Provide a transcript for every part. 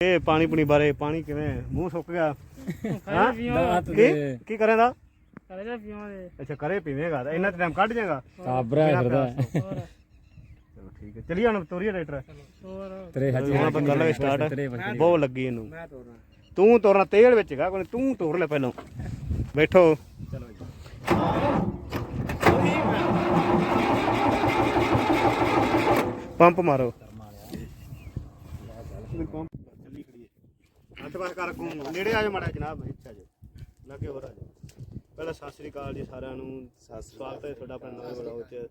ਇਹ ਪਾਣੀ ਪੁਣੀ ਬਾਰੇ ਪਾਣੀ ਕਿਵੇਂ? ਮੂੰਹ ਸੁੱਕ ਗਿਆ। ਹਾਂ? ਕੀ? ਕੀ ਕਰੇਂਦਾ ਕਰੇ ਪੀਵਾਂਗੇ। ਅੱਛਾ ਕਰੇ ਪੀਵੇਂਗਾ ਤਾਂ। ਇੰਨਾ ਟਾਈਮ ਕੱਢ ਜਾਏਗਾ ਕਾਬਰਾ ਫਿਰਦਾ ਚਲੋ ਠੀਕ ਹੈ। ਚਲੀ ਹੁਣ ਤੋਰੀਏ ਟਰੈਕਟਰ। ਹੋਰ? ਤੇਰੇ ਹੱਥ ਹੁਣ ਆਪਾਂ ਗੱਲ ਸਟਾਰਟ ਤੇਰੇ ਬਹੁਤ ਲੱਗੀ ਇਹਨੂੰ। ਤੂੰ ਤੋਰਨਾ ਤੇਲ ਵਿੱਚ ਹੈਗਾ ਕੋਈ ਤੂੰ ਤੋਰ ਲੈ ਪਹਿਲਾਂ। ਬੈਠੋ। ਚਲੋ ਪੰਪ ਮਾਰੋ। ਹੈ ਹੱਥ ਬਸ ਕਰ ਕੋ ਨੇੜੇ ਆ ਜਾ ਮਾੜਾ ਜਨਾਬ ਇੱਥੇ ਆ ਜਾ ਲੱਗੇ ਹੋਰ ਆ ਜਾ ਪਹਿਲਾਂ ਸਤਿ ਸ੍ਰੀ ਅਕਾਲ ਜੀ ਸਾਰਿਆਂ ਨੂੰ। ਸਵਾਗਤ ਹੈ ਤੁਹਾਡਾ ਆਪਣਾ ਨਵੇਂ ਵਲੌਗ 'ਚ।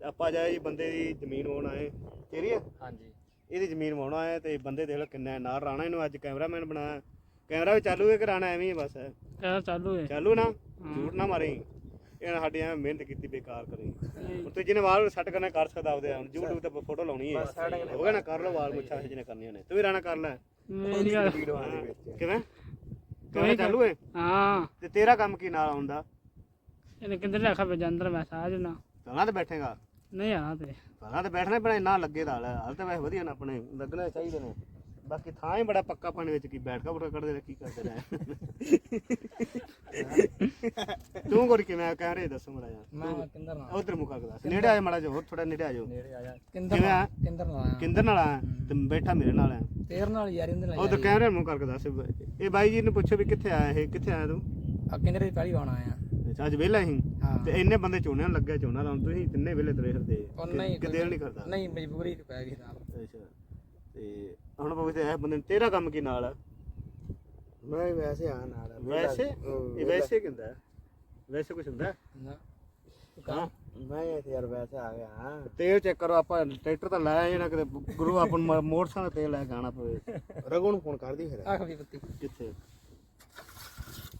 ਤੇ ਆਪਾਂ ਜਾਏ ਜੀ ਬੰਦੇ ਦੀ ਜ਼ਮੀਨ ਵਾਉਣ ਆਏ ਤੇਰੀ ਹੈ ਹਾਂਜੀ। ਇਹਦੀ ਜ਼ਮੀਨ ਵਾਉਣਾ ਹੈ ਤੇ ਬੰਦੇ ਦੇਖ ਲਓ ਕਿੰਨਾ। ਨਾਲ ਰਾਣਾ ਇਹਨੂੰ ਅੱਜ ਕੈਮਰਾਮੈਨ ਬਣਾਇਆ। ਕੈਮਰਾ ਵੀ ਚਾਲੂ ਹੈ ਕਿ ਰਾਣਾ ਐਵੇਂ ਹੀ ਬਸ? ਹੈ ਕਹ ਚਾਲੂ ਹੈ। ਚਾਲੂ ਨਾ? ਝੂਠ ਨਾ ਮਾਰੀ। ਇਹਨਾਂ ਸਾਡੀ ਐਵੇਂ ਮਿਹਨਤ ਕੀਤੀ ਬੇਕਾਰ ਕਰੀ। ਹੁਣ ਤੂੰ ਜਿਹਨੇ ਵਾਲ ਸੈੱਟ ਕਰਨਾ ਕਰ ਸਕਦਾ ਆਪਦੇ ਹੁਣ YouTube ਤੇ ਫੋਟੋ ਲਾਉਣੀ ਹੈ। ਹੋ ਗਿਆ ਨਾ ਕਰ ਲਓ ਵਾਲ ਮੁੱਛਾਂ ਜਿਹਨੇ ਕਰਨੀਆਂ ਨੇ। ਤੂੰ ਵੀ ਰਾਣਾ ਕਰ ਲੈ। ਮੇਰੀ ਗੱਲ ਕਿਵੇਂ? ਕਿਵੇਂ ਚਾਲੂ ਹੈ ਹਾਂ। ਤੇ ਤੇਰਾ ਕੰਮ ਕੀ ਨਾਲ ਆਉਂਦਾ? ਇਹਨੇ ਕਿੰਦਰ ਰੱਖਾ ਪੇ ਜੰਦਰ ਮੈਂ ਸਾਜ ਨਾ ਤਾਂ ਤੇ ਬੈਠੇਗਾ? ਨਹੀਂ ਆਣਾ ਤੇ। ਬੈਠਣਾ ਪੈਣਾ ਇੰਨਾ ਲੱਗੇ ਦਾ ਹਾਲ ਤਾਂ ਵੈਸੇ ਵਧੀਆ ਨਾ ਆਪਣੇ ਲੱਗਣਾ ਚਾਹੀਦੇ ਨੇ। ਬਾਕੀ ਥਾਂ ਹੀ ਬੜਾ ਪੱਕਾ ਪਾਣੀ ਵਿੱਚ ਕੀ ਬੈਠ ਕੇ ਫੋਟੋ ਕੱਢਦੇ ਨੇ ਕੀ ਕਰਦੇ ਨੇ? ਤੂੰ ਕੋਰ ਕਿਵੇਂ ਕੈਮਰੇ ਦੱਸੋ ਮੜਾ ਜਾ ਮੈਂ ਕਿੰਦਰ ਨਾਲ। ਉਧਰ ਮੁਕਾ ਕੇ ਦੱਸ ਨੇੜੇ ਆ ਜਾ ਮੜਾ ਜਾ ਹੋਰ ਥੋੜਾ ਨੇੜੇ ਆ ਜਾਓ ਨੇੜੇ ਆ ਜਾ। ਕਿੰਦਰ ਨਾਲ ਕਿੰਦਰ ਨਾਲ ਆ। ਤੇ ਬੈਠਾ ਮੇਰੇ ਨਾਲ ਆ। ਤੇਰ ਨਾਲ ਯਾਰ ਇਹਦੇ ਨਾਲ ਉਧਰ ਕੈਮਰੇ ਨੂੰ ਕਰਕੇ ਦੱਸ। ਇਹ ਬਾਈ ਜੀ ਨੂੰ ਪੁੱਛੋ ਵੀ ਕਿੱਥੇ ਆਇਆ ਇਹ? ਕਿੱਥੇ ਆਇਆ ਤੂੰ? ਆ ਕਿੰਦਰ ਦੀ ਪਹਿਲੀ ਵਾਣਾ ਆਇਆ। ਅੱਜ ਵਿਹਲਾ ਹਾਂ? ਤੇ ਇੰਨੇ ਬੰਦੇ ਚੋਣੇ ਨੂੰ ਲੱਗਿਆ ਚੋਣਾ ਲਾਉਣ ਤੁਸੀਂ ਤਿੰਨੇ ਵਿਹਲੇ ਤੁਰੇ ਫਿਰਦੇ। ਉਹ ਨਹੀਂ ਕਿ ਦਿਲ ਨਹੀਂ। ਕਰਦਾ। ਨਹੀਂ ਮਜਬੂਰੀ ਚ ਪੈ ਗਈ ਨਾਲ। ਅੱਛਾ। ਤੇ ਹੁਣ ਬਾਬੂ ਤੇ ਇਹ ਬੰਦੇ ਨੂੰ ਤੇਰਾ ਕੰਮ ਕੀ ਨਾਲ ਆ? ਮੈਂ ਵੈਸੇ ਆ ਨਾਲ। ਵੈਸੇ? ਇਹ ਵੈਸੇ ਕਿੰਦਾ? ਵੈਸੇ ਕੁਝ ਹੁੰਦਾ ਹੈ? ਮੈਂ ਇੱਥੇ ਯਾਰ ਵੈਸੇ ਆ ਗਿਆ ਹਾਂ। ਤੇਲ ਚੈੱਕ ਕਰੋ ਆਪਾਂ ਟਰੈਕਟਰ ਤਾਂ ਲਾਇਆ ਜਿਹੜਾ ਕਿਤੇ ਗੁਰੂ ਆਪਾਂ ਨੂੰ ਮ- ਮੋਟਰਸਾਈਕਲ ਤੇਲ ਲੈ ਕੇ ਆਣਾ ਪਵੇ। ਰਘੂ ਨੂੰ ਫੋਨ ਕਰਦੀ ਫਿਰ। ਆਖ ਵੀ ਪੱਤੀ ਕਿੱਥੇ?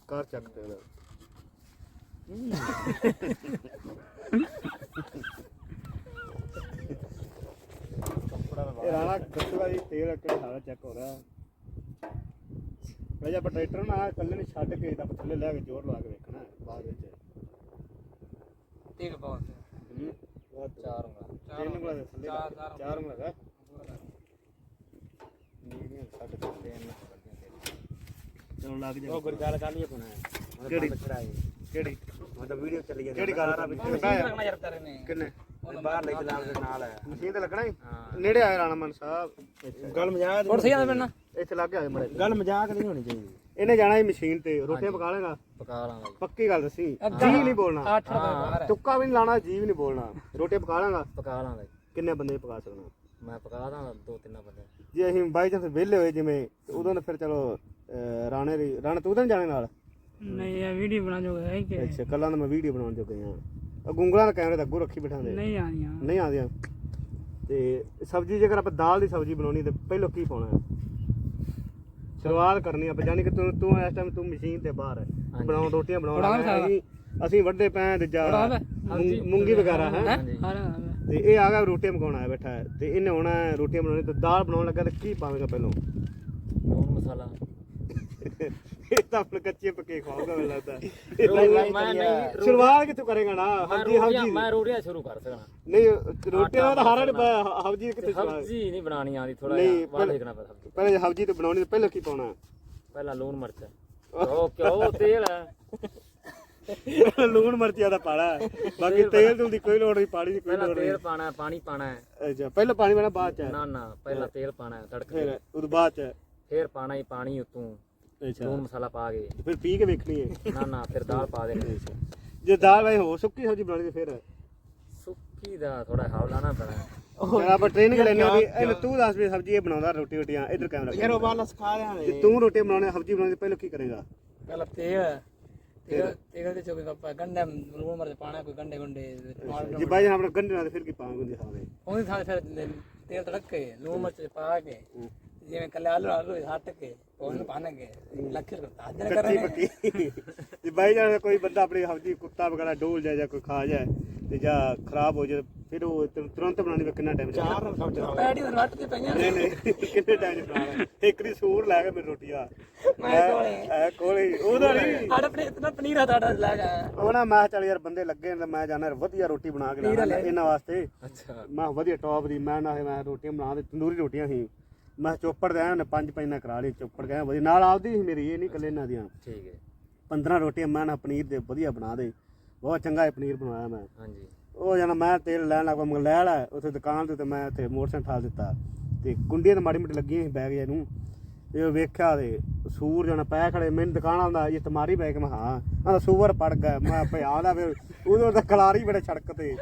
ਕਾਰ ਚੱਕ ਤੇਲ ਇਹ ਰਾਣਾ ਦੱਸੂਗਾ ਜੀ ਤੇਲ ਕਿਹੜਾ ਸਾਰਾ ਚੈੱਕ ਹੋ ਰਿਹਾ। ਭਾਈ ਆਪਾਂ ਟਰੈਕਟਰ ਨਾ ਇਕੱਲੇ ਨੂੰ ਛੱਡ ਕੇ ਤਾਂ ਥੱਲੇ ਲੈ ਕੇ ਜ਼ੋਰ ਲਾ ਕੇ ਵੇਖਣਾ ਬਾਅਦ ਵਿੱਚ। ਤੇਲ ਬਹੁਤ ਹੂੰ। ਚਾਰ ਉਂਗਲਾਂ। ਤਿੰਨ ਉਂਗਲਾਂ ਦੇ ਥੱਲੇ ਚਾਰ- ਉਂਗਲਾਂ। ਦਾ। ਨੀਵੀਆਂ ਛੱਡ ਕੇ ਤਿੰਨ ਚਲੋ ਲੱਗ ਜਾ ਉਹ ਗੁਰਗਾਲ ਕਰ ਲਈ ਆਪਣਾ ਕਿਹੜੀ? ਕਿਹੜੀ? ਮੈਂ ਤਾਂ ਵੀਡੀਓ ਚੱਲੀ ਜਾਂਦੀ ਕਿਹੜੀ ਗੱਲ ਵਿੱਚ ਤੇਰੇ ਨੇ ਕਿੰਨੇ? ਬਾਹਰ ਲੈ ਚਲਾਉਣ ਦੇ ਨਾਲ ਹੈ। ਮਸ਼ੀਨ ਤੇ ਲੱਗਣਾ ਹੀ? ਹਾਂ। ਨੇੜੇ ਆਇਆ ਰਾਣਾ ਮਨ ਸਾਹਿਬ। ਗੱਲ ਮਜ਼ਾਕ ਹੋਰ ਸਹੀ ਆਂਦਾ ਮੈਨਾਂ ਇੱਥੇ ਲੱਗ ਗਿਆ ਮੜੇ। ਗੱਲ ਮਜ਼ਾਕ ਨਹੀਂ ਹੋਣੀ ਚਾਹੀਦੀ। ਇਹਨੇ ਜਾਣਾ ਹੀ ਮਸ਼ੀਨ ਤੇ। ਰੋਟੀਆਂ ਪਕਾ ਲੇਗਾ ਪਕਾ ਲਾਂਗਾ। ਪੱਕੀ ਗੱਲ ਦੱਸੀ। ਜੀ ਨਹੀਂ ਬੋਲਣਾ। 8 ਰੁਪਏ ਬਾਹਰ ਹੈ। ਤੁੱਕਾ ਵੀ ਨਹੀਂ ਲਾਣਾ ਜੀ ਵੀ ਨਹੀਂ ਬੋਲਣਾ। ਰੋਟੀਆਂ ਪਕਾ ਲਾਂਗਾ ਪਕਾ ਲਾਂਗਾ। ਕਿੰਨੇ ਬੰਦੇ ਪਕਾ ਸਕਣਾ? ਮੈਂ ਪਕਾ ਦਾਂ ਦੋ ਤਿੰਨ ਬੰਦੇ। ਜੇ ਅਸੀਂ ਬਾਈ ਚਾਂਸ ਵਿਹਲੇ ਹੋਏ ਜਿਵੇਂ ਉਦੋਂ ਫਿਰ ਚਲੋ ਰਾਣੇ ਦੀ ਰਾਣਾ ਤੂੰ ਤਾਂ ਜਾਣੇ ਨਾਲ? ਨਹੀਂ ਇਹ ਵੀਡੀਓ ਬਣਾ ਜੋ ਹੈ ਕਿ ਅੱਛਾ ਕੱਲਾਂ ਤਾਂ ਮੈਂ ਵੀਡੀਓ ਬਣਾਉਣ ਜੋਗੇ ਆ ਗੁੰਗਲਾਂ ਦਾ ਕੈਮਰੇ ਤਾਂ ਅੱਗੋਂ ਰੱਖੀ ਬਿਠਾਉਂਦੇ ਨਹੀਂ ਆਣੀਆਂ ਨਹੀਂ ਆਉਂਦੀਆਂ। ਤੇ ਸਬਜ਼ੀ ਜੇਕਰ ਆਪਾਂ ਦਾਲ ਦੀ ਸਬਜ਼ੀ ਬਣਾਉਣੀ ਤੇ ਪਹਿਲਾਂ ਕੀ ਪਾਉਣਾ ਹੈ? ਸ਼ੁਰੂਆਤ ਕਰਨੀ ਆਪਾਂ ਜਾਨੀ ਕਿ ਤੂੰ ਤੂੰ ਇਸ ਟਾਈਮ ਤੂੰ ਮਸ਼ੀਨ ਤੇ ਬਾਹਰ ਹੈ। ਬਣਾਉਣ ਰੋਟੀਆਂ ਬਣਾਉਣ ਬਣਾ ਲੱਗਾ। ਅਸੀਂ ਵੱਡੇ ਪੈ ਤੇ ਜਾ। ਮੂੰਗੀ- ਵਗੈਰਾ ਹੈ? ਤੇ ਇਹ ਆ ਗਿਆ ਰੋਟੀਆਂ ਪਕਾਉਣ ਆਇਆ ਬੈਠਾ ਹੈ। ਤੇ ਇਹਨੇ ਆਉਣਾ ਹੈ ਰੋਟੀਆਂ ਬਣਾਉਣੀ ਤੇ ਦਾਲ ਬਣਾਉਣ ਲੱਗਾ ਤੇ ਕੀ ਪਾਵੇਂਗਾ ਪਹਿਲਾਂ? ਲੂਣ ਮਸਾਲਾ। ਇਹ ਤਾਂ ਆਪਣੇ ਕੱਚੇ ਪੱਕੇ ਖਾਊਗਾ ਮੈਨੂੰ ਲੱਗਦਾ। ਮੈਂ ਨਹੀਂ ਸ਼ੁਰੂਆਤ ਕਿੱਥੋਂ ਕਰੇਗਾ ਨਾ? ਮੈਂ ਹਬਜੀ ਰੋਟੀਆਂ ਹਬਜੀ ਮੈਂ ਰੋਟੀਆਂ ਸ਼ੁਰੂ ਕਰ ਸਕਣਾ ਨਹੀਂ ਰੋਟੀਆਂ ਦਾ ਹਾਰਾ ਨਹੀਂ ਹਬਜੀ ਕਿੱਥੇ ਸ਼ੁਰੂਆਤ ਸਬਜ਼ੀ ਨਹੀਂ ਬਣਾਣੀ ਆਉਂਦੀ ਥੋੜਾ ਨਹੀਂ, ਜਿਹਾ ਬਾਹਰ ਦੇਖਣਾ ਪੈਂਦਾ ਸਬਜ਼ੀ। ਪਹਿਲੇ ਹਬਜੀ ਤੇ ਬਣਾਉਣੀ ਤੇ ਪਹਿਲਾਂ ਕੀ ਪਾਉਣਾ? ਪਹਿਲਾਂ ਲੂਣ ਮਿਰਚ। ਉਹ ਕਿਉਂ? ਤੇਲ ਹੈ। ਲੂਣ ਮਿਰਚਾਂ ਦਾ ਹੈ। ਬਾਕੀ ਤੇਲ ਤੂਲ ਦੀ ਕੋਈ ਲੋੜ ਨਹੀਂ ਪਾਣੀ ਦੀ ਕੋਈ ਲੋੜ ਨਹੀਂ। ਤੇਲ ਪਾਣਾ ਪਾਣੀ ਪਾਣਾ ਹੈ। ਅੱਛਾ ਪਹਿਲਾਂ ਪਾਣੀ ਪਾਣਾ ਬਾਅਦ ਚ। ਨਾ ਨਾ ਪਹਿਲਾਂ ਤੇਲ ਪਾਣਾ ਤੜਕ ਫਿਰ ਕੇ ਉਹਦੇ ਬਾਅਦ ਚ। ਫਿਰ ਪਾਣਾ ਹੀ ਪਾਣੀ ਉਤੋਂ। ਅੱਛਾ। ਲੂਣ ਮਸਾਲਾ ਪਾ ਕੇ। ਫਿਰ ਪੀ ਕੇ ਵੇਖਣੀ ਹੈ। ਨਾ ਨਾ ਫਿਰ ਦਾਲ ਪਾ ਦੇਣੀ। ਜੇ ਦਾਲ ਵਾਈ ਹੋ ਸੁੱਕੀ ਸਬਜ਼ੀ ਬਣਾਉਣੀ ਤੇ ਫਿਰ? ਸੁੱਕੀ ਦਾ ਥੋੜਾ ਹਾਵ ਲਾਣਾ ਪੈਣਾ। ਜਰਾ ਆਪਾਂ ਟ੍ਰੇਨਿੰਗ ਲੈਣੀ ਹੋਈ ਇਹਨੇ ਤੂੰ ਦੱਸ ਵੀ ਸਬਜ਼ੀ ਇਹ ਬਣਾਉਂਦਾ ਰੋਟੀ ਰੋਟੀਆਂ ਇਧਰ ਕੈਮਰਾ ਯਾਰ ਉਹ ਬਾਲ ਸਿਖਾ ਰਿਹਾ ਜੇ ਨੇ ਤੂੰ ਰੋਟੀ ਬਣਾਉਣੀ ਸਬਜ਼ੀ ਬਣਾਉਣੀ ਪਹਿਲਾਂ ਕੀ ਕਰੇਗਾ? ਪਹਿਲਾਂ ਤੇਲ ਤੇਲ ਤੇਲ ਦੇ ਚੋਕੇ ਪਾਪਾ ਗੰਡੇ ਲੂਣ ਮਿਰਚ ਪਾਣਾ ਕੋਈ ਗੰਡੇ ਗੁੰਡੇ ਜੇ ਬਾਈ ਜਨ ਆਪਣਾ ਗੰਢੇ ਨਾਲ ਫਿਰ ਕੀ ਪਾਵਾਂਗੇ ਉਹਦੀ ਉਹਦੀ ਤੇ ਫਿਰ ਤੇਲ ਤੜਕ ਕੇ ਲੂਣ ਮਿਰਚ ਪਾ ਕੇ। ਜਿਵੇਂ ਕੱਲੇ ਆਲੂ ਆਲੂ ਹੱਟ ਕੇ ਉਹਨੂੰ ਪਾਣਗੇ ਲੱਖ ਰੁਪਏ ਕੱਚੀ ਕਰਾਂਗੇ ਪੱਕੀ। ਜੇ ਬਾਈ ਜਾਨ ਕੋਈ ਬੰਦਾ ਆਪਣੀ ਸਬਜ਼ੀ ਕੁੱਤਾ ਵਗੈਰਾ ਡੋਲ ਜਾਏ ਜਾਂ ਕੋਈ ਖਾ ਜਾਏ ਤੇ ਜਾਂ ਖਰਾਬ ਹੋ ਜਾਏ ਫਿਰ ਉਹ ਤੁਰ- ਤੁਰੰਤ ਬਣਾਉਣੀ ਵਿੱਚ ਕਿੰਨਾ ਟਾਈਮ ਚਾਰ ਨੂੰ ਸਮਝ ਪੈੜੀ ਦੇ ਰੱਟ ਤੇ ਪਈਆਂ ਨਹੀਂ ਨਹੀਂ ਕਿੰਨੇ ਟਾਈਮ ਚ ਬਣਾਉਣਾ ਇੱਕ ਦੀ ਸੂਰ ਲੈ ਕੇ ਮੇਰੀ ਰੋਟੀ ਆ। ਮੈਂ ਕੋਲੇ। ਐ ਕੋਲੇ ਉਹਦਾ ਨਹੀਂ। ਸਾਡਾ ਪਨੀਰ ਇਤਨਾ ਪਨੀਰ ਆ ਤੁਹਾਡਾ ਲੱਗਾ ਉਹ ਨਾ ਮੈਂ ਕਿਹਾ ਚੱਲ ਯਾਰ ਬੰਦੇ ਲੱਗੇ ਨੇ ਤਾਂ ਮੈਂ ਜਾਣਾ ਵਧੀਆ ਰੋਟੀ ਬਣਾ ਕੇ ਲਿਆਉਣਾ ਇਹਨਾਂ ਵਾਸਤੇ। ਅੱਛਾ। ਮੈਂ ਕਿਹਾ ਵਧੀਆ ਟੌਪ ਦੀ। ਮੈਂ ਨਾ ਮੈਂ ਰੋਟੀਆਂ ਬਣਾ ਦੇ ਤੰਦੂਰੀ ਰੋਟੀਆਂ ਸੀ। ਮੈਂ ਚੋਪੜ ਦੇ ਆਇਆ ਉਹਨੇ ਪੰਜ ਪੈਨਾ ਕਰਾ ਲਈ ਚੋਪੜ ਗਿਆ ਵਧੀਆ। ਨਾਲ ਆਪਦੀ ਸੀ ਮੇਰੀ ਇਹ ਨਹੀਂ ਕੱਲੇ ਇਹਨਾਂ ਦੀਆਂ। ਠੀਕ ਹੈ। 15 ਰੋਟੀਆਂ ਮੈਂ ਨਾ ਪਨੀਰ ਦੇ ਵਧੀਆ ਬਣਾ ਦੇ। ਬਹੁਤ ਚੰਗਾ ਇਹ ਪਨੀਰ ਬਣਾਇਆ ਮੈਂ। ਹਾਂਜੀ। ਉਹ ਜਣਾ ਮੈਂ ਤੇਲ ਲੈਣ ਲੱਗਾ ਮੈਂ ਲੈ ਲੈ ਉੱਥੇ ਦੁਕਾਨ ਤੇ ਮੈਂ ਉੱਥੇ ਮੋਟਰਸਾਈਕਲ ਠਾਲ ਦਿੱਤਾ। ਤੇ ਕੁੰਡੀਆਂ ਤੇ ਮਾੜੀ ਮੋਟੀ ਲੱਗੀਆਂ ਸੀ ਬੈਗ ਜੇ ਨੂੰ। ਉਹ ਵੇਖਿਆ ਤੇ ਸੂਰ ਜਣਾ ਪੈ ਖੜੇ ਮੈਨੂੰ ਦੁਕਾਨ ਆਉਂਦਾ ਇਹ ਤੁਹਾਡੀ ਬੈਗ ਮੈਂ ਹਾਂ। ਆਂਦਾ ਸੂਰ ਪੜ ਗਿਆ। ਮੈਂ ਭਿਆ ਦਾ ਫਿਰ ਉਦੋਂ ਤਾਂ ਖਲਾਰੀ ਬੜੇ ਸੜਕ ਤੇ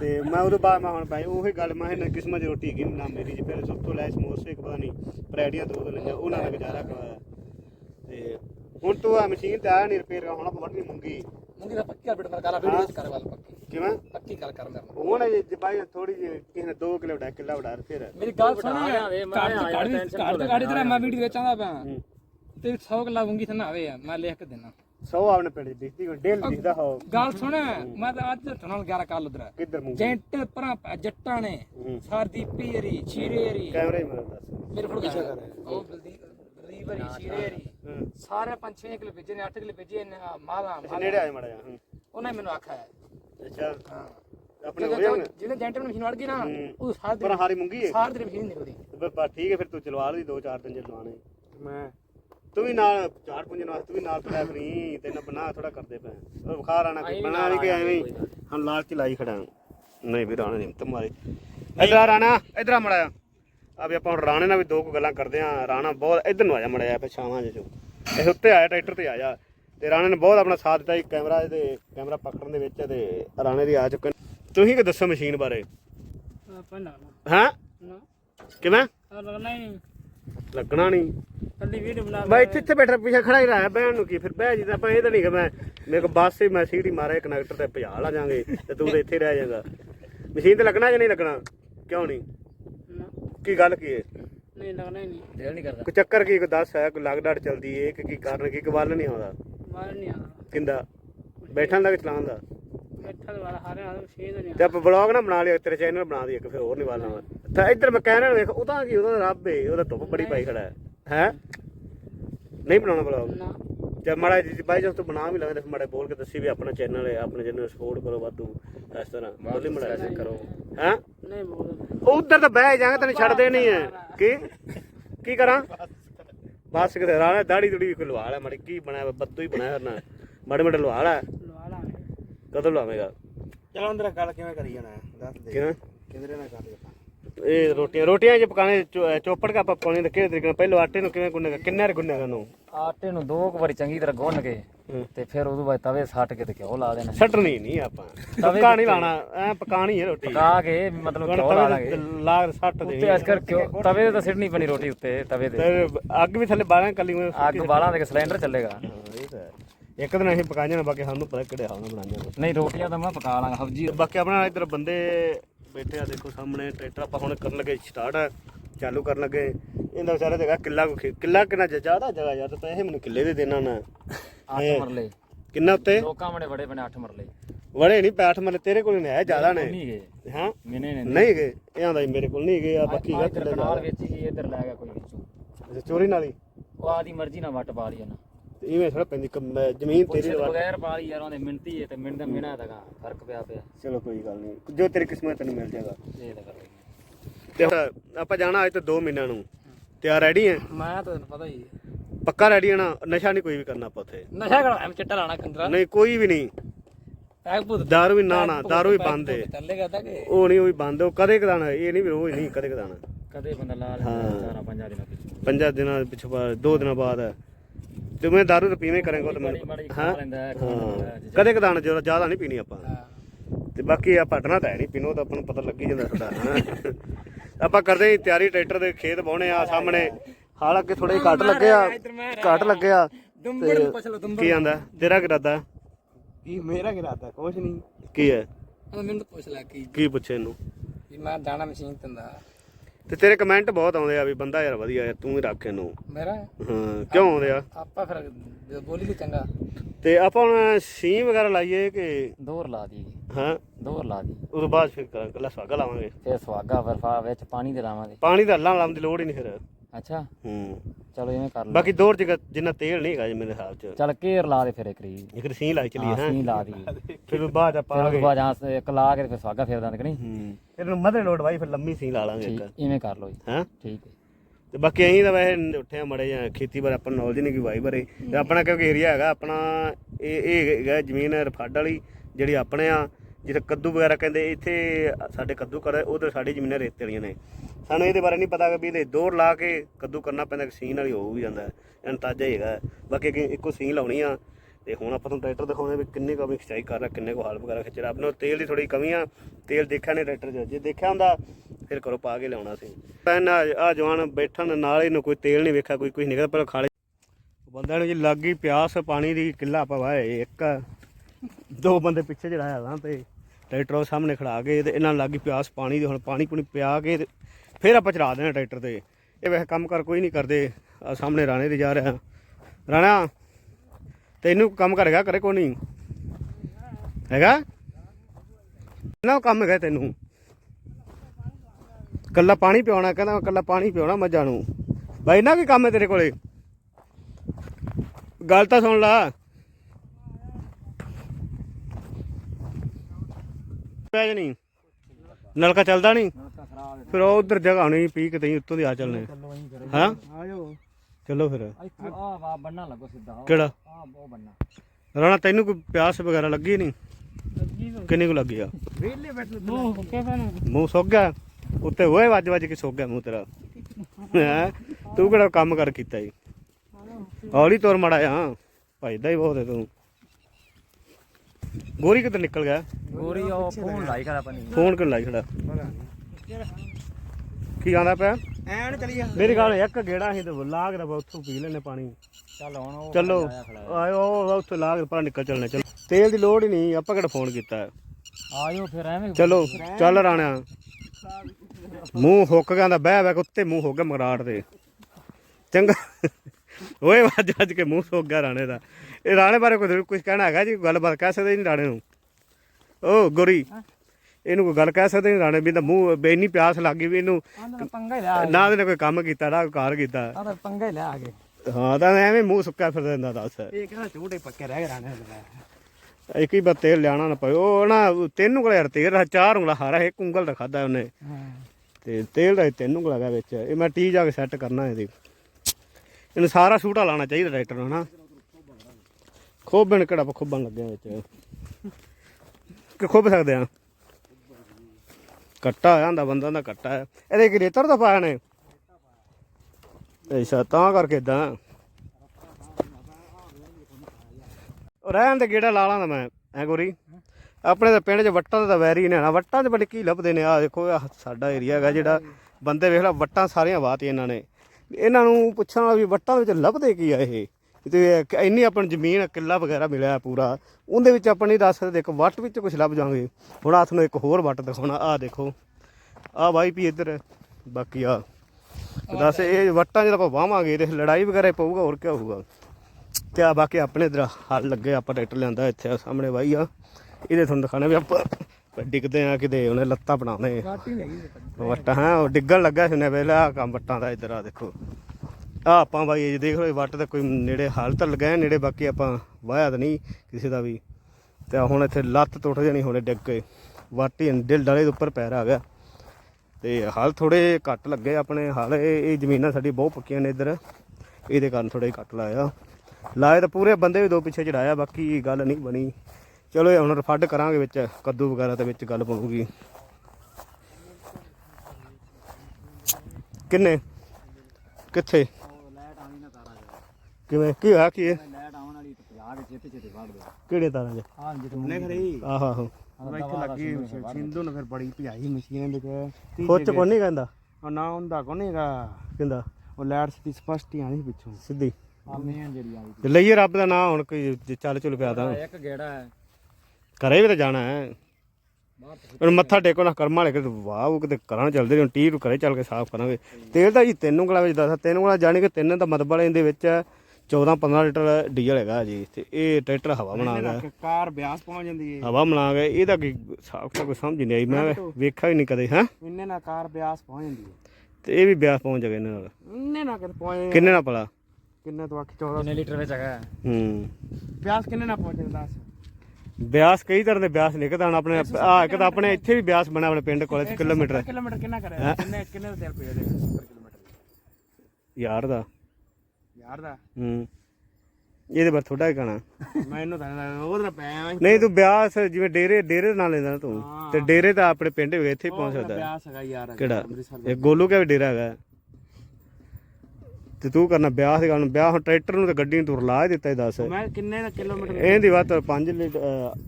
ਤੇ ਮੈਂ ਉਹਦੇ ਬਾਅਦ ਮੈਂ ਹੁਣ ਭਾਈ ਉਹੀ ਗੱਲ ਮੈਂ ਇਹਨਾਂ ਕਿਸਮਤ ਦੀ ਰੋਟੀ ਹੈਗੀ ਨਾ ਮੇਰੀ ਜੀ ਫਿਰ ਸਭ ਤੋਂ ਲੈ ਸਮੋਸੇ ਇੱਕ ਪਤਾ ਨਹੀਂ ਪਰੈਡੀਆਂ ਦੋ ਦੋ ਲਈਆਂ ਉਹਨਾਂ ਨੇ ਗੁਜ਼ਾਰਾ ਕਰਵਾਇਆ ਤੇ ਹੁਣ ਤੂੰ ਆ ਮਸ਼ੀਨ ਤੇ ਆਇਆ ਨਹੀਂ ਰਿਪੇਅਰ ਹੁਣ ਆਪਾਂ ਵੱਢਣੀ ਮੁੰਗੀ। ਮੁੰਗੀ ਦਾ ਪੱਕੀ ਕਰ ਬਿਟ ਮਰ ਕਾਲਾ ਵੀਡੀਓ ਕਰ ਵਾਲ ਪੱਕੀ। ਕਿਵੇਂ? ਪੱਕੀ ਕਰ ਕਰ ਮੇਰੇ ਨਾਲ। ਹੁਣ ਜੇ ਬਾਈ ਥੋੜੀ ਜਿਹੀ ਕਿਸੇ ਨੇ 2 ਕਿਲੋ ਵਡਾ ਕਿੱਲਾ ਵਡਾ ਫਿਰ ਮੇਰੀ ਗੱਲ ਸੁਣ। ਘਰ ਤੋਂ ਗਾੜੀ ਘਰ ਤੋਂ ਗਾੜੀ ਤੇਰਾ ਮੈਂ ਵੀਡੀਓ ਵੇਚਾਂਦਾ ਪਿਆ। ਤੇ 100 ਕਿਲਾ ਮੁੰਗੀ ਥਨਾ ਆਵੇ ਆ ਮੈਂ ਲਿਖ ਕੇ ਦੇਣਾ 100 ਆਪਣੇ ਪਿੰਡ ਦੀ ਦਿਖਦੀ ਕੋਈ ਡੇਲ ਦਿਖਦਾ ਹੋ। ਗੱਲ ਸੁਣ ਮੈਂ ਤਾਂ ਅੱਜ ਟਣਲ 11 ਕੱਲ ਉਧਰ। ਕਿੱਧਰ ਮੂੰਹ ਜੈਂਟ ਪਰਾਂ ਜੱਟਾਂ ਨੇ। ਸਰਦੀ ਪੀਰੀ ਚੀਰੇਰੀ ਕੈਮਰੇ ਮਾਰ ਦੱਸ। ਮੇਰੇ ਕੋਲ ਗੱਲ। ਉਹ ਹਰੀ ਚੀਰੇਰੀ ਹੂੰ। ਸਾਰੇ ਪੰਜ ਛੇ ਕਿਲੋ ਭੇਜੇ ਨੇ 8 ਕਿਲੋ ਭੇਜੇ ਨੇ ਮਾਲਾ ਨੇੜੇ ਆਏ ਮੜਾ। ਉਹਨੇ ਮੈਨੂੰ ਆਖਿਆ ਅੱਛਾ। ਹਾਂ। ਆਪਣੇ ਹੋ ਜਾਣ ਜਿਹਨੇ ਜੈਂਟ ਨੂੰ ਮਸ਼ੀਨ ਵੜ ਗਈ ਨਾ। ਉਹ ਸਾਰ ਪਰ ਹਾਰੀ ਮੁੰਗੀ ਹੈ ਸਾਰ ਦਿਨ ਮਸ਼ੀਨ ਨਿਕਲਦੀ। ਬਸ ਠੀਕ ਹੈ ਫਿਰ ਤੂੰ ਚਲਵਾ ਲਈ ਦੋ ਚਾਰ ਦਿਨ ਜੇ ਲਵਾਣੇ ਮੈਂ ਤੂੰ ਵੀ ਨਾਲ ਚਾਰ ਪੁੰਜ ਨਾਲ ਤੂੰ ਵੀ ਨਾਲ ਤੁਰਿਆ ਫਰੀ ਤੈਨੂੰ ਬਣਾ ਥੋੜਾ ਕਰਦੇ ਪਏ। ਉਹ ਬੁਖਾਰ ਆਣਾ ਕੋਈ ਬਣਾ ਨਹੀਂ ਕਿ ਐਵੇਂ ਹੀ। ਲਾਲਚ ਲਾਈ ਖੜਾ ਨਹੀਂ ਵੀ ਰਾਣਾ ਨਹੀਂ। ਤੁਮਾਰੇ ਇਧਰ ਆ ਰਾਣਾ ਇਧਰ ਆ ਮੜਾ ਆ ਵੀ ਆਪਾਂ ਹੁਣ ਰਾਣੇ ਨਾਲ ਵੀ ਦੋ ਕੁ ਗੱਲਾਂ ਕਰਦੇ ਆ। ਰਾਣਾ ਬਹੁਤ ਇਧਰ ਨੂੰ ਆ ਜਾ ਮੜਾ ਜਾ ਪਛਾਵਾਂ ਜੇ ਚੋ ਇਹ ਉੱਤੇ ਆਇਆ ਟਰੈਕਟਰ ਤੇ ਆ ਜਾ ਤੇ ਰਾਣੇ ਨੇ ਬਹੁਤ ਆਪਣਾ ਸਾਥ ਦਿੱਤਾ ਇੱਕ ਕੈਮਰਾ ਇਹਦੇ ਕੈਮਰਾ ਪਕੜਨ ਦੇ ਵਿੱਚ ਤੇ ਰਾਣੇ ਦੀ ਆ ਚੁੱਕੇ ਨੇ। ਤੁਸੀਂ ਕਿ ਦੱਸੋ ਮਸ਼ੀਨ ਬਾਰੇ? ਆਪਾਂ ਨਾ ਹਾਂ? ਕਿਵੇਂ? ਲੱਗਣਾ ਹੀ ਨਹੀਂ। ਲੱਗਣਾ ਨਹੀਂ। ਕੱਲੀ ਵੀਡੀਓ ਬਣਾ ਬਈ ਇੱਥੇ ਇੱਥੇ ਬੈਠਾ ਪਿੱਛੇ ਖੜਾ ਹੀ ਰਹਾ ਬਹਿਣ ਨੂੰ ਕੀ ਫਿਰ ਬਹਿ ਜੀ ਤਾਂ ਆਪਾਂ ਇਹ ਤਾਂ ਨਹੀਂ ਕਿ ਮੈਂ ਮੇਰੇ ਕੋ ਬੱਸ ਹੀ ਮੈਂ ਸੀੜੀ ਮਾਰੇ ਕਨੈਕਟਰ ਤੇ ਭਜਾ ਲਾ ਜਾਾਂਗੇ ਤੇ ਤੂੰ ਤਾਂ ਇੱਥੇ ਰਹਿ ਜਾਏਗਾ। ਮਸ਼ੀਨ ਤੇ ਲੱਗਣਾ ਜਾਂ ਨਹੀਂ ਲੱਗਣਾ? ਕਿਉਂ ਨਹੀਂ? ਨਾ ਕੀ ਗੱਲ ਕੀ ਹੈ ਨਹੀਂ ਲੱਗਣਾ ਹੀ ਨਹੀਂ। ਦਿਲ ਨਹੀਂ ਕਰਦਾ। ਕੋਈ ਚੱਕਰ ਕੀ ਕੋਈ ਦੱਸ ਹੈ ਕੋਈ ਲੱਗਡੜ ਚਲਦੀ ਏ ਕਿ ਕੀ ਕਾਰਨ ਕੀ ਕਵਾਲ ਨਹੀਂ ਆਉਂਦਾ? ਮਾਰ ਨਹੀਂ ਆਉਂਦਾ। ਕਿੰਦਾ? ਬੈਠਣ ਦਾ ਕਿ ਚਲਾਉਣ ਦਾ? ਬੈਠਾ ਵਾਲਾ ਹਾਰੇ ਨਾਲ ਸ਼ੇਦ ਨਹੀਂ ਤੇ ਆਪਾਂ ਬਲੌਗ ਨਾ ਬਣਾ ਲਿਓ ਤੇਰੇ ਚੈਨਲ ਬਣਾ ਦੀ ਇੱਕ ਫਿਰ ਹੋਰ ਨਹੀਂ ਵਾਲਣਾ ਤਾਂ ਇੱਧਰ ਮੈਂ ਕਹਿਣਾ ਵੇਖ ਉਹਦਾ ਕੀ ਉਹਦਾ ਰੱਬ ਏ ਉਹਦਾ ਧੁੱਪ ਬੜੀ ਪਾਈ ਖੜਾ ਹੈ। ਹੈ? ਨਹੀਂ ਬਣਾਉਣਾ ਬਲੌਗ ਨਾ। ਤੇ ਮਾੜਾ ਜੀ ਬਾਈ ਜਦੋਂ ਤੂੰ ਬਣਾ ਵੀ ਲਵੇਂ ਤੇ ਮਾੜਾ ਬੋਲ ਕੇ ਦੱਸੀ ਵੀ ਆਪਣਾ ਚੈਨਲ ਹੈ ਆਪਣੇ ਚੈਨਲ ਨੂੰ ਸਪੋਰਟ ਕਰੋ ਵਾਧੂ ਇਸ ਤਰ੍ਹਾਂ। ਬੋਲੀ ਮਾੜਾ ਜਿਹਾ। ਕਰੋ। ਹੈਂ? ਨਹੀਂ ਬੋਲ। ਉਧਰ ਤਾਂ ਬਹਿ ਜਾਾਂਗੇ ਤੈਨੂੰ ਛੱਡਦੇ ਨਹੀਂ ਹੈ। ਕੀ? ਕੀ ਕਰਾਂ? ਬਸ ਕਿਤੇ ਰਾਣਾ ਦਾੜੀ ਦੂੜੀ ਕੋਈ ਲਵਾ ਲੈ ਮਾੜੀ ਕੀ ਬਣਾਇਆ ਬੱਤੂ ਹੀ ਬਣਾਇਆ ਕਰਨਾ ਮਾੜੇ ਮਾੜੇ ਲਵਾ ਲੈ। ਲਵਾ ਲਾਂਗੇ। ਕਦੋਂ ਲਾਵੇਂਗਾ ਚਲੋ ਅੰਦਰ ਗੱਲ ਕਿਵੇਂ ਕਰੀ ਜਾਣਾ ਹੈ? ਦੱਸ ਦੇ। ਕਿਵੇਂ? ਕਿਧਰੇ ਨਾਲ ਕਰ। ਇਹ ਰੋਟੀਆਂ ਰੋਟੀਆਂ ਜੇ ਪਕਾਣੇ ਚੋ- ਚੋਪੜ ਕੇ ਆਪਾਂ ਪਾਉਣੀ ਤੇ ਕਿਹੜੇ ਤਰੀਕੇ ਨਾਲ? ਪਹਿਲਾਂ ਆਟੇ ਨੂੰ ਕਿਵੇਂ ਗੁੰਨੇਗਾ? ਕਿੰਨੇ ਰ ਗੁੰਨੇਗਾ ਨੂੰ ਆਟੇ ਨੂੰ ਦੋ ਕੁ ਵਾਰੀ ਚੰਗੀ ਤਰ੍ਹਾਂ ਗੁੰਨ ਕੇ ਤੇ ਫਿਰ ਉਦੋਂ ਬਾਅਦ ਤਵੇ ਸੱਟ ਕੇ ਤੇ ਘਿਓ ਲਾ ਦੇਣਾ। ਛੱਡਣੀ ਨਹੀਂ ਆਪਾਂ। ਪਕਾ ਨਹੀਂ ਲਾਣਾ। ਐ ਪਕਾਣੀ ਹੈ ਰੋਟੀ। ਪਕਾ ਕੇ ਮਤਲਬ ਘਿਓ ਲਾ ਲਾਂਗੇ ਲਾ ਸੱਟ ਦੇ ਉੱਤੇ ਅਸਕਰ ਘਿਓ ਤਵੇ ਤੇ ਤਾਂ ਸਿੱਟਣੀ ਪੈਣੀ ਰੋਟੀ ਉੱਤੇ ਤਵੇ ਤੇ। ਤੇ ਅੱਗ ਵੀ ਥੱਲੇ ਬਾਲਾਂ ਕੱਲੀ ਹੋਈ ਅੱਗ ਬਾਲਾਂ ਦੇ ਸਿਲੰਡਰ ਚੱਲੇਗਾ। ਇੱਕ ਦਿਨ ਅਸੀਂ ਪਕਾਈਆਂ ਨੇ ਬਾਕੀ ਸਾਨੂੰ ਪਤਾ ਕਿਹੜੇ ਹਾਲ ਨਾਲ ਬਣਾਈਆਂ ਨਹੀਂ ਰੋਟੀਆਂ ਤਾਂ ਮੈਂ ਪਕਾ ਲਾਂਗਾ ਹਬਜੀ ਬਾਕੀ ਆਪਣਾ ਇੱਧਰ ਬੰਦੇ ਬੈਠੇ ਆ ਦੇਖੋ ਸਾਹਮਣੇ ਟਰੈਕਟਰ ਆਪਾਂ ਹੁਣ ਕਰਨ ਲੱਗੇ ਸਟਾਰਟ ਚਾਲੂ ਕਰਨ ਲੱਗੇ। ਇਹਦਾ ਵਿਚਾਰੇ ਤੇ ਕਿੱਲਾ ਕਿੱਲਾ ਕਿੰਨਾ ਜ਼ਿਆਦਾ ਜਗ੍ਹਾ ਯਾਰ ਤੇ ਪੈਸੇ ਮੈਨੂੰ ਕਿੱਲੇ ਦੇ ਦੇਣਾ ਨਾ 8 ਮਰਲੇ। ਕਿੰਨਾ ਉੱਤੇ? ਲੋਕਾਂ ਮੜੇ ਬੜੇ ਬਣੇ 8 ਮਰਲੇ। ਵੜੇ ਨਹੀਂ ਪੈਠ ਮਲੇ ਤੇਰੇ ਕੋਲ ਨਹੀਂ ਹੈ ਜ਼ਿਆਦਾ ਨੇ। ਨਹੀਂ ਗਏ ਹਾਂ? ਮੈਨੇ ਨਹੀਂ ਗਏ ਇਹ ਆਂਦਾ ਜੀ ਮੇਰੇ ਕੋਲ ਨਹੀਂ ਗਏ ਆ ਬਾਕੀ ਗਾ ਕਿੱਲੇ ਕਨਾਲ ਵਿੱਚ ਹੀ ਇੱਧਰ ਲੈ ਗਿਆ ਕੋਈ ਵਿੱਚੋਂ। ਅੱਛਾ, ਚੋਰੀ ਨਾਲ ਹੀ? ਉਹ ਆਦੀ ਮਰਜ਼ੀ ਨਾਲ ਵੱਟ ਪਾ ਲਈ ਨਾ ਇਵੇਂ ਥੋੜਾ ਪੈਂਦੀ ਕਮ- ਜ਼ਮੀਨ ਤੇਰੀ ਪੁੱਛੇ ਲਵਾ- ਬਗੈਰ ਪਾ ਲਈ ਯਾਰ ਉਹਦੇ ਮਿੰਤੀ ਹੈ ਤੇ ਮਿੰਟ ਦਾ ਮਿਹਣਾ ਹੈਗਾ ਫ਼ਰਕ ਪਿਆ ਪਿਆ। ਚਲੋ ਕੋਈ ਗੱਲ ਨਹੀਂ ਜੋ ਤੇਰੀ ਕਿਸਮਤ ਤੈਨੂੰ ਮਿਲ ਜਾਏਗਾ। ਇਹ ਤਾਂ ਕਰੋ ਤੇ ਹੁਣ ਆਪਾਂ ਜਾਣਾ ਅੱਜ ਤੋਂ 2 ਮਹੀਨਿਆਂ ਨੂੰ। ਤਿਆਰ ਰੈਡੀ ਹੈ ਮੈਂ ਤਾਂ ਤੈਨੂੰ ਪਤਾ ਹੀ ਹੈ। ਪੱਕਾ ਰੈਡੀ ਹੈ ਨਾ? ਨਸ਼ਾ ਨਹੀਂ ਕੋਈ ਵੀ ਕਰਨਾ ਆਪਾਂ ਉੱਥੇ। ਨਸ਼ਾ ਕਰਾ ਐਵੇਂ ਚਿੱਟਾ ਲਾਣਾ ਕੰਦਰਾ ਨਹੀਂ ਕੋਈ ਵੀ ਨਹੀਂ। ਪੈਗ ਦਾਰੂ ਵੀ ਨਾ ਨਾ ਦਾਰੂ ਵੀ ਬੰਦ ਹੈ ਚੱਲੇਗਾ ਤਾਂ ਕਿ। ਉਹ ਨਹੀਂ ਉਹ ਵੀ ਬੰਦ ਉਹ ਕਦੇ ਕਦਾਣਾ ਇਹ ਨਹੀਂ ਵੀ ਰੋਜ਼ ਨਹੀਂ ਕਦੇ ਕਦਾਣਾ ਕਦੇ ਬੰਦਾ ਲਾ ਲੈਂਦਾ ਚਾਰਾਂ ਪੰਜਾਂ ਦਿਨਾਂ ਪਿੱਛੋਂ ਪੰਜਾਂ ਦਿਨਾਂ ਦੇ ਪਿਛੋਂ ਬਾਅਦ ਦੋ ਦਿਨਾਂ ਬਾਅਦ। ਤੇ ਮੈਂ ਦਾਰੂ ਤਾਂ ਪੀਵੇਂ ਕਰਾਂਗਾ ਤਾਂ ਮੈਨੂੰ ਹਾਂ। ਕਦੇ ਜਦੋਂ ਜ਼ਿਆਦਾ ਨਹੀਂ ਪੀਣੀ ਆਪਾਂ। ਤੇ ਬਾਕੀ ਆ ਪਟਣਾ ਤਾਂ ਨਹੀਂ ਪੀਣੋ ਤਾਂ ਆਪਾਂ ਨੂੰ ਪਤਾ ਲੱਗ ਜਾਂਦਾ ਸਾਡਾ ਹੈਂ। ਆਪਾਂ ਕਰਦੇ ਹਾਂ ਤਿਆਰੀ ਟਰੈਕਟਰ ਦੇ ਖੇਤ ਬਾਉਣੇ ਆ ਸਾਹਮਣੇ ਹਾਲਾਂਕਿ ਥੋੜੇ ਘੱਟ ਲੱਗੇ ਆ ਘੱਟ ਲੱਗੇ ਆ ਦੁੰਬੜ ਨੂੰ ਪੁੱਛ ਲਓ ਦੁੰਬੜ ਕੀ ਆਂਦਾ? ਤੇਰਾ ਕੀ ਇਰਾਦਾ? ਕੀ ਮੇਰਾ ਕੀ ਰਾਤਾ ਕੁਛ ਨਹੀਂ। ਕੀ ਹੈ? ਮੈਨੂੰ ਤਾਂ ਪੁੱਛ ਲੈ ਕੀ। ਕੀ ਪੁੱਛੇ ਇਹਨੂੰ? ਮੈਂ ਜਾਣਾ ਮਸ਼ੀਨ ਤੰਦਾ ਤੇ ਤੇਰੇ ਕਮੈਂਟ ਬਹੁਤ ਆਉਂਦੇ ਆ ਵੀ ਬੰਦਾ ਯਾਰ ਵਧੀਆ ਯਾਰ ਤੂੰ ਹੀ ਰੱਖ ਇਹਨੂੰ। ਮੇਰਾ? ਹਾਂ ਕਿਉਂ ਆਉਂਦੇ ਆ? ਆਪਾਂ ਫਿਰ ਬੋਲੀ ਤੇ ਚੰਗਾ। ਤੇ ਆਪਾਂ ਹੁਣ ਸੀ ਵਗੈਰਾ ਲਾਈਏ ਕਿ ਦੋਰ ਲਾ ਦੀ। ਹਾਂ? ਦੋਰ ਲਾ ਦੀ। ਉਦੋਂ ਬਾਅਦ ਫਿਰ ਕਰਾਂ ਕੱਲਾ ਸਵਾਗਾ ਲਾਵਾਂਗੇ। ਫਿਰ ਸਵਾਗਾ ਫਿਰ ਫਾ ਵਿੱਚ ਪਾਣੀ ਦੇ ਲਾਵਾਂਗੇ। ਪਾਣੀ ਦਾ ਹੱਲਾਂ ਲਾਉਣ ਦੀ ਲੋੜ ਹੀ ਨਹੀਂ ਫਿਰ। ਅੱਛਾ। ਹੂੰ। ਚਲੋ ਇਵੇਂ ਕਰ ਲਓ ਬਾਕੀ ਦੌਰ ਜਗ੍ਹਾ ਜਿੰਨਾ ਤੇਲ ਨਹੀਂ ਹੈਗਾ ਜੀ ਮੇਰੇ ਹਿਸਾਬ ਚ। ਚੱਲ ਕੇਰ ਲਾ ਦੇ ਫਿਰ ਇੱਕ ਰੀ। ਇੱਕ ਸੀ ਲਾਈ ਚਲੀਏ ਹਾਂ ਹਾਂ। ਸੀ ਲਾ ਦੀ। ਫਿਰ ਉਹ ਬਾਅਦ ਆਪਾਂ ਫਿਰ ਬਾਅਦ ਜਾਂ ਇੱਕ ਲਾ ਕੇ ਤੇ ਫਿਰ ਸਵਾਗਾ ਫੇਰ ਦਾਂਦੇ ਕਿ ਨਹੀਂ? ਹੂੰ। ਫਿਰ ਇਹਨੂੰ ਮਧੇ ਲੋੜ ਬਾਈ ਫਿਰ ਲੰਮੀ ਸੀ ਲਾ ਲਾਂਗੇ ਠੀਕ ਇੱਕ ਇਵੇਂ ਕਰ ਲਓ ਜੀ। ਹਾਂ? ਠੀਕ ਹੈ। ਤੇ ਬਾਕੀ ਅਸੀਂ ਤਾਂ ਵੈਸੇ ਉੱਠੇ ਮੜੇ ਜਾਂ ਖੇਤੀ ਬਾਰੇ ਆਪਾਂ ਨੌਲੇਜ ਨਹੀਂ ਕੋਈ ਵਾਈ ਬਾਰੇ। ਤੇ ਆਪਣਾ ਕਿਉਂਕਿ ਏਰੀਆ ਹੈਗਾ ਆਪਣਾ ਇਹ ਇਹ ਹੈਗਾ ਜ਼ਮੀਨ ਰਫਾਡ ਵਾਲੀ ਜਿਹੜੀ ਆਪਣੇ ਆ। ਜਿੱਥੇ ਕੱਦੂ ਵਗੈਰਾ ਕਹਿੰਦੇ ਇੱਥੇ ਸਾਡੇ ਕੱਦੂ ਕਰ ਉਧਰ ਸਾਡੀ ਜ਼ਮੀਨਾਂ ਰੇਤੇ ਵਾਲੀਆਂ ਨੇ। ਸਾਨੂੰ ਇਹਦੇ ਬਾਰੇ ਨਹੀਂ ਪਤਾ ਕਿ ਵੀ ਇਹਦੇ ਦੋਰ ਲਾ ਕੇ ਕੱਦੂ ਕਰਨਾ ਪੈਂਦਾ ਕਿ ਸੀਨ ਵਾਲੀ ਹੋ ਵੀ ਜਾਂਦਾ ਹੈ। ਅੰਤਾਜਾ ਹੀ ਹੈਗਾ ਬਾਕੀ ਇੱਕੋ ਸੀਨ ਲਾਉਣੀ ਆ, ਤੇ ਹੁਣ ਆਪਾਂ ਤੁਹਾਨੂੰ ਟਰੈਕਟਰ ਦਿਖਾਉਂਦੇ ਵੀ ਕਿੰਨੇ ਕੁ ਆਪਣੀ ਖਿਚਾਈ ਕਰ ਰਿਹਾ, ਕਿੰਨੇ ਕੁ ਹਾਲ ਵਗੈਰਾ ਖਿੱਚ ਰਿਹਾ। ਆਪਣੇ ਤੇਲ ਦੀ ਥੋੜੀ ਕਮੀ ਆ, ਤੇਲ ਦੇਖਿਆ ਨਹੀਂ ਟਰੈਕਟਰ 'ਚ, ਜੇ ਦੇਖਿਆ ਹੁੰਦਾ ਫਿਰ ਕਰੋ ਪਾ ਕੇ ਲਿਆਉਣਾ ਸੀ। ਪੈਨ ਆ ਜਵਾਨ ਬੈਠਣ ਨਾਲ ਇਹਨੂੰ ਕੋਈ ਤੇਲ ਨਹੀਂ ਵੇਖਿਆ, ਕੋਈ ਕੁਝ ਨਹੀਂ ਪਰ ਖਾਲੇ ਬੰਦਿਆਂ ਨੂੰ ਜੀ ਲੱਗ ਗਈ ਪਿਆਸ, ਪਾਣੀ ਦੀ ਕਿੱਲਾ ਪਵਾਏ ਇੱਕ, ਦੋ ਬੰਦੇ ਪਿੱਛੇ ਚੜਾਇਆ ਤਾਂ ਤੇ ਟਰੈਕਟਰ ਉਹ ਸਾਹਮਣੇ ਖੜਾ ਕੇ ਤੇ ਇਹਨਾਂ ਨੂੰ ਲੱਗ ਗਈ ਪਿਆਸ ਪਾਣੀ ਦੀ, ਹੁਣ ਪਾਣੀ ਪੁਣੀ ਪਿਆ ਕੇ ਤੇ ਫਿਰ ਆਪਾਂ ਚੜਾ ਦੇਣਾ ਟਰੈਕਟਰ ਤੇ। ਇਹ ਵੈਸੇ ਕੰਮ ਕਰ ਕੋਈ ਨਹੀਂ ਕਰਦੇ ਆ ਸਾਹਮਣੇ ਰਾਣੇ ਦੇ ਜਾ ਰਿਹਾ। ਰਾਣਾ, ਤੈਨੂੰ ਕੰਮ ਕਰੇਗਾ ਕਰੇ ਕੋਈ ਨਹੀਂ? ਹੈਗਾ? ਨਾ ਕੰਮ ਹੈਗਾ ਤੈਨੂੰ। ਕੱਲਾ ਪਾਣੀ ਪਿਉਣਾ ਕਹਿੰਦਾ ਕੱਲਾ ਪਾਣੀ ਪਿਉਣਾ ਮੱਝਾਂ ਨੂੰ। ਬਾਈ ਨਾ ਕੀ ਕੰਮ ਹੈ ਤੇਰੇ ਕੋਲੇ? ਗੱਲ ਤਾਂ ਸੁਣ ਲਾ। ਪੈ ਨਹੀਂ? ਨਲਕਾ ਚੱਲਦਾ ਨਹੀਂ? ਫਿਰ ਉਹ ਉਧਰ ਜਗ੍ਹਾ ਨਹੀਂ ਪੀ ਕੇ ਤਈ ਉੱਤੋਂ ਦੀ ਆ ਚੱਲਨੇ ਹਾਂ? ਆਜੋ ਚਲੋ ਫਿਰ। ਇੱਥੋਂ ਆ ਵਾ ਬੰਨਾ ਲੱਗੋ ਸਿੱਧਾ ਕਿਹੜਾ? ਆ ਬਹੁਤ ਬੰਨਾ ਰਾਣਾ ਤੈਨੂੰ ਕੋਈ ਪਿਆਸ ਵਗੈਰਾ ਲੱਗੀ ਨਹੀਂ? ਕਿੰਨੀ ਕੁ ਲੱਗੀ ਆ? ਵੇਲੇ ਬੈਠ ਮੂੰਹ ਹੁੱਕੇ ਪੈਣ ਮੂੰਹ ਸੁੱਕ ਗਿਆ? ਉੱਤੇ ਹੋਏ ਵੱਜ ਵੱਜ ਕੇ ਸੁੱਕ ਗਿਆ ਮੂੰਹ ਤੇਰਾ। ਹੈਂ? ਤੂੰ ਕਿਹੜਾ ਕੰਮ ਕਰ ਕੀਤਾ ਜੀ ਹੌਲੀ ਤੋਰ ਮੜਾ ਆ ਭਜਦਾ ਹੀ ਬਹੁਤ ਹੈ ਤੂੰ। ਗੋਰੀ ਕਿੱਧਰ ਨਿਕਲ ਗਿਆ? ਗੋਰੀ ਉਹ ਫੋਨ ਲਾਈ ਖੜਾ ਪਨੀ ਫੋਨ ਕਿਉਂ ਲਾਈ ਖੜਾ? ਕੀ ਆਂਦਾ ਪਿਆ? ਐਨ ਚਲੀ ਜਾ ਮੇਰੀ ਗੱਲ ਇੱਕ ਗੇੜਾ ਸੀ ਤੇ ਲਾਗ ਦਾ ਉੱਥੋਂ ਪੀ ਲੈਨੇ ਪਾਣੀ। ਚੱਲ ਹੁਣ ਉਹ ਚਲੋ। ਆਇਓ ਉਹ ਉੱਥੇ ਲਾਗ ਪਰ ਨਿਕਲ ਚੱਲਣੇ ਚਲੋ। ਤੇਲ ਦੀ ਲੋੜ ਹੀ ਨਹੀਂ ਆਪਾਂ ਕਿਹੜਾ ਫੋਨ ਕੀਤਾ। ਆਇਓ ਫਿਰ ਐਵੇਂ। ਚਲੋ ਚੱਲ ਰਾਣਿਆ। ਮੂੰਹ ਹੁੱਕ ਗਿਆ ਦਾ ਬਹਿ ਬਹਿ ਕੇ ਉੱਤੇ ਮੂੰਹ ਹੋ ਗਿਆ ਮਰਾੜ ਦੇ ਚੰਗਾ। ਓਏ ਵੱਜ ਵੱਜ ਕੇ ਮੂੰਹ ਸੁੱਕ ਗਿਆ ਰਾਣੇ ਦਾ। ਇਹ ਰਾਣੇ ਬਾਰੇ ਕੋਈ ਕੁਝ ਕਹਿਣਾ ਹੈਗਾ ਜੀ? ਗੱਲਬਾਤ ਕਹਿ ਸਕਦੇ ਨਹੀਂ ਰਾਣੇ ਨੂੰ? ਓ ਗੋਰੀ ਇਹਨੂੰ ਕੋਈ ਗੱਲ ਕਹਿ ਸਕਦੇ ਨਹੀਂ ਰਾਣੇ ਵੀ ਤਾਂ ਮੂੰਹ ਇੰਨੀ ਪਿਆਸ ਲੱਗ ਗਈ ਵੀ ਇਹਨੂੰ ਪੰਗਾ ਹੀ ਨਾ ਇਹਨੇ ਕੋਈ ਕੰਮ ਕੀਤਾ ਨਾ ਕਾਰ ਕੀਤਾ। ਆ ਪੰਗਾ ਹੀ ਲਿਆ ਆ ਕੇ। ਹਾਂ ਤਾਂ ਐਵੇਂ ਮੂੰਹ ਸੁੱਕਿਆ ਫਿਰਦਾ ਹੁੰਦਾ ਦੱਸ। ਇਹ ਕਹਿੰਦਾ ਝੂਟੇ ਪੱਕੇ ਰਹਿ ਗਏ ਰਾਣੇ ਦੇ ਇੱਕ ਹੀ ਬਸ ਤੇਲ ਲਿਆਣਾ ਨਾ ਉਹ ਨਾ ਤੈਨੂੰ ਕੋਲ ਯਾਰ ਤੇਲ ਚਾਰ ਉਂਗਲਾ ਹਾਰਾ ਇੱਕ ਉਂਗਲ ਦਾ ਖਾਦਾ ਉਹਨੇ। ਤੇ ਤੇਲ ਦਾ ਤੈਨੂੰ ਕੋਲ ਹੈਗਾ ਵਿੱਚ। ਇਹ ਮੈਂ ਟੀ ਜਾ ਕੇ ਸੈੱਟ ਕਰਨਾ ਇਹਦੀ। ਇਹਨੂੰ ਸਾਰਾ ਸੂਟਾ ਲਾਣਾ ਚਾਹੀਦਾ ਟਰੈਕਟਰ ਨੂੰ ਨਾ ਖੋਬਣ ਕਿਹੜਾ ਆਪਾਂ ਖੋਬਣ ਲੱਗੇ ਵਿੱਚ? ਕਿ ਖੋਬ ਸਕਦੇ ਆ? ਕੱਟਾ ਆ ਹੁੰਦਾ ਬੰਦਾ ਦਾ ਕੱਟਾ ਹੈ ਇਹਦੇ ਕੀ ਰੇਤਰ ਦਾ ਪਾਇਆ ਨੇ। ਐਸਾ ਤਾਂ ਕਰਕੇ ਇਦਾਂ ਰਹਿਣ ਦੇ ਗੇੜਾ ਲਾ ਲਾਂਦਾ ਮੈਂ ਐ ਗੋਰੀ? ਆਪਣੇ ਤਾਂ ਪਿੰਡ 'ਚ ਵੱਟਾਂ ਦਾ ਤਾਂ ਵੈਰੀ ਨੇ ਨਾ। ਵੱਟਾਂ 'ਚ ਬੜੇ ਕੀ ਲੱਭਦੇ ਨੇ। ਆ ਦੇਖੋ, ਆਹ ਸਾਡਾ ਏਰੀਆ ਹੈਗਾ ਜਿਹੜਾ ਬੰਦੇ ਵੇਖ ਲਾ, ਵੱਟਾਂ ਸਾਰੀਆਂ ਵਾਹਤੀਆਂ ਇਹਨਾਂ ਨੇ। ਇਹਨਾਂ ਨੂੰ ਪੁੱਛਣ ਵਾਲਾ ਵੀ ਵੱਟਾਂ ਵਿੱਚ ਲੱਭਦੇ ਕੀ ਆ ਇਹ? ਤੇ ਇੱਕ ਇੰਨੀ ਆਪਣੀ ਜ਼ਮੀਨ ਕਿੱਲਾ ਵਗੈਰਾ ਮਿਲਿਆ ਪੂਰਾ। ਉਹਦੇ ਵਿੱਚ ਆਪਾਂ ਨਹੀਂ ਦੱਸ ਸਕਦੇ ਇੱਕ ਵੱਟ ਵਿੱਚ ਕੁਝ ਲੱਭ ਜਾਵਾਂਗੇ। ਹੁਣ ਹੱਥ ਨੂੰ ਇੱਕ ਹੋਰ ਵੱਟ ਦਿਖਾਉਣਾ ਆ ਦੇਖੋ। ਆ ਬਾਈ ਵੀ ਇੱਧਰ ਬਾਕੀ ਆ ਦੱਸ ਇਹ ਵੱਟਾਂ ਜਦੋਂ ਆਪਾਂ ਵਾਵਾਂਗੇ ਤੇ ਲੜਾਈ ਵਗੈਰਾ ਹੀ ਪਊਗਾ ਹੋਰ ਕੀ ਹੋਊਗਾ। ਤੇ ਆ ਬਾਕੀ ਆਪਣੇ ਇਧਰ ਹੱਲ ਲੱਗੇ ਆਪਾਂ ਟਰੈਕਟਰ ਲਿਆਂਦਾ ਇੱਥੇ ਸਾਹਮਣੇ ਬਾਈ ਆ। ਇਹਦੇ ਤੁਹਾਨੂੰ ਦਿਖਾਣਾ ਵੀ ਆਪਾਂ ਡਿੱਗਦੇ ਆ ਕਿਤੇ ਉਹਨੇ ਲੱਤਾਂ ਸੀ ਵੱਟ ਹਾਂ ਉਹ ਡਿੱਗਣ ਲੱਗਾ ਸੀ ਉਹਨੇ ਵੇਲਾ ਆ ਕੰਮ ਵੱਟਾਂ ਦਾ ਇੱਧਰ ਆ ਦੇਖੋ। ਆ ਆਪਾਂ ਬਾਈ ਇਹ ਦੇਖ ਲਓ ਵੱਟ ਤਾਂ ਕੋਈ ਨੇੜੇ ਹਾਲ ਤਾਂ ਲਗਾਇਆ ਨੇੜੇ ਬਾਕੀ ਆਪਾਂ ਵਾਹਿਆ ਤਾਂ ਨਹੀਂ ਕਿਸੇ ਦਾ ਵੀ। ਤੇ ਹੁਣ ਇੱਥੇ ਲੱਤ ਟੁੱਟ ਜਾਣੀ ਹੁਣੇ ਡਿੱਗ ਕੇ। ਵੱਟ ਹੀ ਦਿਲ ਡਲੇ ਦੇ ਉੱਪਰ ਪੈਰ ਆ ਗਿਆ। ਤੇ ਹਾਲ ਥੋੜੇ ਘੱਟ ਲੱਗੇ ਆਪਣੇ, ਹਾਲ ਇਹ ਜ਼ਮੀਨਾਂ ਸਾਡੀ ਬਹੁਤ ਪੱਕੀਆਂ ਨੇ ਇੱਧਰ। ਇਹਦੇ ਕਾਰਨ ਥੋੜੇ ਘੱਟ ਲਾਇਆ। ਲਾਏ ਤਾਂ ਪੂਰੇ ਬੰਦੇ ਵੀ ਦੋ ਪਿੱਛੇ ਚੜਾਇਆ, ਬਾਕੀ ਗੱਲ ਨਹੀਂ ਬਣੀ। ਚਲੋ ਇਹ ਹੁਣ ਰਫੱਡ ਕਰਾਂਗੇ ਵਿੱਚ, ਕੱਦੂ ਵਗੈਰਾ ਦੇ ਵਿੱਚ ਗੱਲ ਬਣੂਗੀ। ਕਿੰਨੇ? ਕਿੱਥੇ? ਕਿਵੇਂ? ਕੀ ਹੋਇਆ? ਕੀ ਇਹ ਲੈਟ ਆਉਣ ਵਾਲੀ ਤੇ ਪਿਆ ਕੇ ਛੇਤੀ ਛੇਤੀ ਵੜ ਦੇ ਕਿਹੜੇ ਤਾਰਾਂ 'ਚ? ਹਾਂ ਜਿੱਥੇ ਨੇ ਖਰੀ ਆਹੋ ਆਹੋ। ਇੱਥੇ ਲੱਗੀ ਸਿੰਧੂ ਨੇ ਫਿਰ ਬੜੀ ਭਜਾਈ ਮਸ਼ੀਨ ਦੇ ਕੇ। ਖੁੱਚ ਕੋ ਨਹੀਂ ਕਹਿੰਦਾ? ਉਹ ਨਾ ਹੁੰਦਾ ਕੋ ਨਹੀਂਗਾ ਕਹਿੰਦਾ? ਉਹ ਲੈਟ ਸਿੱਧੀ ਸਪਸ਼ਟ ਹੀ ਆਣੀ ਪਿੱਛੋਂ। ਸਿੱਧੀ। ਆ ਮੇਨ ਜਿਹੜੀ ਆਈ ਤੇ ਲਈਏ ਰੱਬ ਦਾ ਨਾਮ ਹੁਣ ਕੋਈ ਜੇ ਚੱਲ ਚੁਲ ਪਿਆ ਤਾਂ। ਇੱਕ ਗੇੜਾ ਹੈ। ਘਰੇ ਵੀ ਤਾਂ ਜਾਣਾ ਹੈ। ਹੁਣ ਮੱਥਾ ਟੇਕੋ ਨਾ ਕਰਮਾਂ ਵਾਲੇ ਕਿਤੇ ਵਾਹ ਉਹ ਕਿਤੇ ਕਰਾਂ ਚੱਲਦੇ ਨੇ ਟੀ ਨੂੰ ਘਰੇ ਚੱਲ ਕੇ ਸਾਫ਼ ਕਰਾਂਗੇ। ਤੇਲ ਦਾ ਜੀ ਤਿੰਨ ਉਂਗਲਾਂ ਵਿੱਚ ਦੱਸ ਤਿੰਨ ਉਂਗਲਾਂ ਜਾਣੀ ਕਿ ਤਿੰਨ ਦਾ ਮਤਲਬ ਇਹਦੇ ਵਿੱਚ 14 15 ਲੀਟਰ ਡੀਜ਼ਲ ਹੈਗਾ ਜੀ ਤੇ ਇਹ ਟਰੈਕਟਰ ਹਵਾ ਬਣਾ ਗਿਆ। ਕਾਰ ਬਿਆਸ ਪਹੁੰਚ ਜਾਂਦੀ ਏ। ਹਵਾ ਬਣਾ ਗਿਆ ਇਹਦਾ ਕੀ ਸਾਫ਼ ਤਾਂ ਕੋਈ ਸਮਝ ਨਹੀਂ ਆਈ ਮੈਂ ਵੇਖਿਆ ਹੀ ਨਹੀਂ ਕਦੇ ਹਾਂ? ਇੰਨੇ ਨਾਲ ਕਾਰ ਬਿਆਸ ਪਹੁੰਚ ਜਾਂਦੀ ਏ। ਤੇ ਇਹ ਵੀ ਬਿਆਸ ਪਹੁੰਚ ਜਾਵੇ ਇਹਨਾਂ ਨਾਲ। ਇੰਨੇ ਨਾਲ ਕਿਤੇ ਪਹੁੰਚ ਕਿੰਨੇ ਨਾਲ ਪਲਾ ਕਿੰਨੇ ਤੋਂ ਆਖੀ 14 ਕਿੰਨੇ ਲੀਟਰ ਵਿੱਚ ਹੈਗਾ? ਹੂੰ। ਬਿਆਸ ਕਿੰਨੇ ਨਾਲ ਪਹੁੰਚ ਜਾਂਦਾ ਬਿਆਸ ਕਈ ਤਰ੍ਹਾਂ ਦੇ ਬਿਆਸ ਨਿਕਲਦਾ ਹੁਣ ਆਪਣੇ ਆ ਇੱਕ ਤਾਂ ਆਪਣੇ ਇੱਥੇ ਵੀ ਬਿਆਸ ਬਣਿਆ ਆਪਣੇ ਪਿੰਡ ਕੋਲੇ ਕਿਲੋਮੀਟਰ। ਕਿਲੋਮੀਟਰ ਕਿੰਨਾ ਕਰਿਆ? ਕਿੰਨੇ ਕਿੰਨੇ ਦਾ ਤੇਲ ਪਿਆ ਦੇ 70 ਕਿਲੋਮੀਟਰ? ਯਾਰ ਦਾ। ਯਾਰ ਦਾ ਹੂੰ। ਇਹਦੇ ਬਾਰੇ ਥੋੜਾ ਹੀ ਕਹਣਾ। ਮੈਨੂੰ ਤਾਂ ਉਹਦਾ ਪੈ ਨਹੀਂ ਤੂੰ ਵਿਆਹ ਸ- ਜਿਵੇਂ ਡੇਰੇ ਡੇਰੇ ਨਾਲ ਲੈਂਦਾ ਨਾ ਤੂੰ। ਤੇ ਡੇਰੇ ਤਾਂ ਆਪਣੇ ਪਿੰਡ ਵੀ ਇੱਥੇ ਪਹੁੰਚ ਸਕਦਾ। ਹੈ। ਵਿਆਹ ਸਗਾ ਯਾਰ। ਕਿਹੜਾ? ਇਹ ਗੋਲੂ ਕਿਆ ਵੀ ਡੇਰਾ ਹੈਗਾ। ਤੇ ਤੂੰ ਕਰਨਾ ਵਿਆਹ ਦੀ ਨੂੰ। ਹੁਣ ਟਰੈਕਟਰ ਨੂੰ ਤੇ ਗੱਡੀ ਨੂੰ ਤੂੰ ਰਲਾ ਹੀ ਦਿੱਤਾ ਹੀ ਦੱਸ। ਮੈਂ ਕਿੰਨੇ ਦਾ ਕਿਲੋਮੀਟਰ ਇਹਦੀ ਵੱਧ 5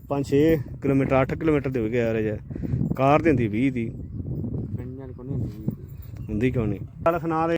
5 6 ਕਿਲੋਮੀਟਰ 8 ਕਿਲੋਮੀਟਰ ਦੇ ਹੋ ਗਿਆ ਯਾਰ ਕਾਰ ਦੀ ਹੁੰਦੀ 20 ਦੀ। ਹੁੰਦੀ ਹੁੰਦੀ ਕਿਉਂ ਨਹੀਂ? ਚੱਲ ਸੁਣਾ ਦੇ।